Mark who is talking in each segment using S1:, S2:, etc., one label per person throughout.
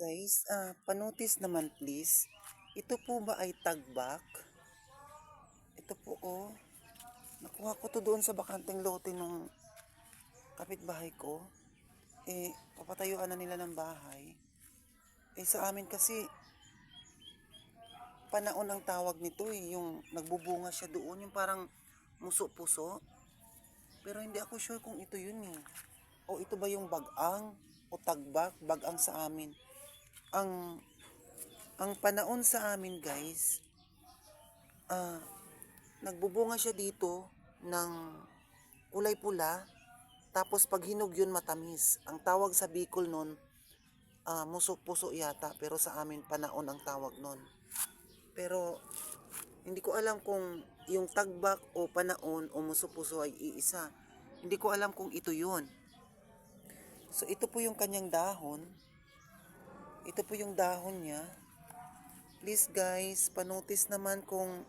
S1: Guys, ah, panotis naman please. Ito po ba ay tagbak? Ito po oh. Nakuha ko to doon sa bakanteng lote ng kapitbahay ko. Eh, papatayuan na nila ng bahay. Eh, sa amin kasi, panaon ang tawag nito eh. Yung nagbubunga siya doon, yung parang muso-puso. Pero hindi ako sure kung ito yun eh. O ito ba yung bagang o tagbak, bagang sa amin. Ang ang panaon sa amin, guys, ah nagbubunga siya dito ng kulay pula. Tapos pag hinog yun matamis. Ang tawag sa Bicol nun, ah musok-puso yata. Pero sa amin, panaon ang tawag nun. Pero hindi ko alam kung yung tagbak o panaon o muso-puso ay iisa. Hindi ko alam kung ito yun. So ito po yung kanyang dahon. Ito po yung dahon niya. Please guys, panotis naman kung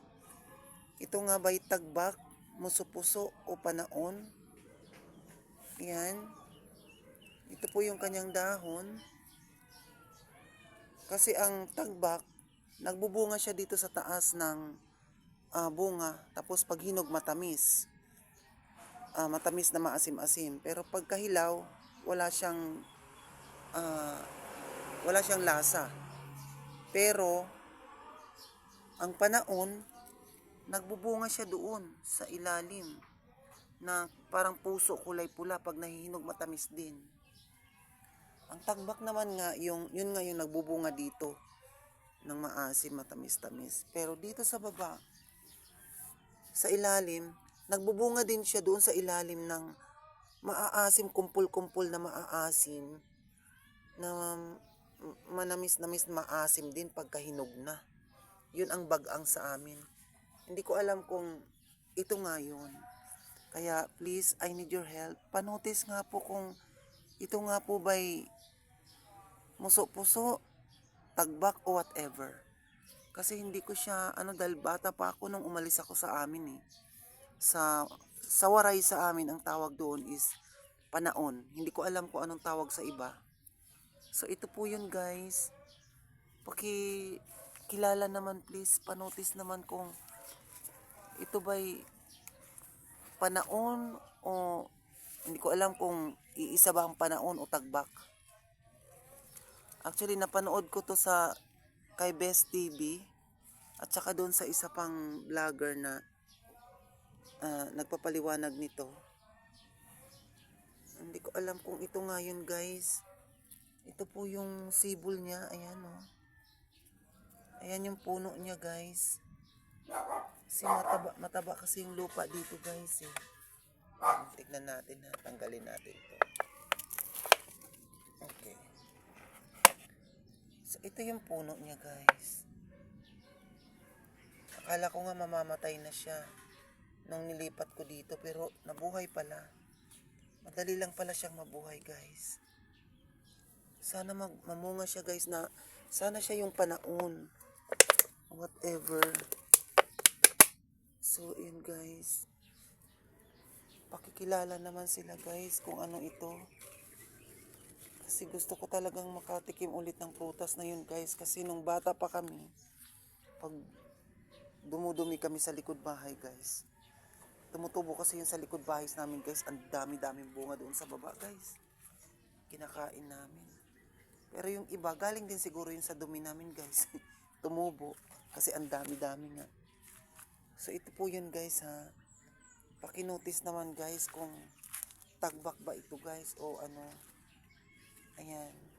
S1: ito nga ba'y tagbak, muso-puso o panaon. Yan. Ito po yung kanyang dahon. Kasi ang tagbak, nagbubunga siya dito sa taas ng ah, bunga. Tapos pag hinog matamis. Ah, matamis na maasim-asim. Pero pag kahilaw, wala siyang ah, wala siyang lasa. Pero ang panaon, nagbubunga siya doon sa ilalim na parang puso kulay pula pag nahihinog matamis din. Ang tagbak naman nga, yung, yun nga yung nagbubunga dito ng maasim, matamis-tamis. Pero dito sa baba, sa ilalim, nagbubunga din siya doon sa ilalim ng maaasim, kumpul-kumpul na maaasim na m- manamis-namis maasim din pagka hinog na. Yun ang bagang sa amin. Hindi ko alam kung ito nga yun. Kaya please, I need your help. Panotis nga po kung ito nga po ba'y muso-puso, tagbak o whatever. Kasi hindi ko siya, ano, dahil bata pa ako nung umalis ako sa amin eh. Sa, sa waray sa amin, ang tawag doon is panaon. Hindi ko alam kung anong tawag sa iba. So ito po yun guys. Paki kilala naman please, panotis naman kung ito ba'y panaon o hindi ko alam kung iisa ba ang panaon o tagbak. Actually, napanood ko to sa kay Best TV at saka doon sa isa pang vlogger na ah, nagpapaliwanag nito. Hindi ko alam kung ito nga yun guys. Ito po yung sibol niya. Ayan o. Ayan yung puno niya guys. Kasi mataba, mataba kasi yung lupa dito guys eh. Tignan natin ha. Tanggalin natin to. Okay. So ito yung puno niya guys. Akala ko nga mamamatay na siya nung nilipat ko dito pero nabuhay pala. Madali lang pala siyang mabuhay guys. Sana mag mamunga siya guys na sana siya yung panaon. Whatever. So yun guys. Pakikilala naman sila guys kung ano ito. Kasi gusto ko talagang makatikim ulit ng prutas na yun guys. Kasi nung bata pa kami, pag dumudumi kami sa likod bahay guys. Tumutubo kasi yun sa likod bahay namin guys. Ang dami-daming bunga doon sa baba guys. Kinakain namin. Pero yung iba, galing din siguro yun sa dumi namin guys. Tumubo. Kasi ang dami-dami nga. So ito po yun guys ha. Pakinotice naman guys kung tagbak ba ito guys o ano. Ayan.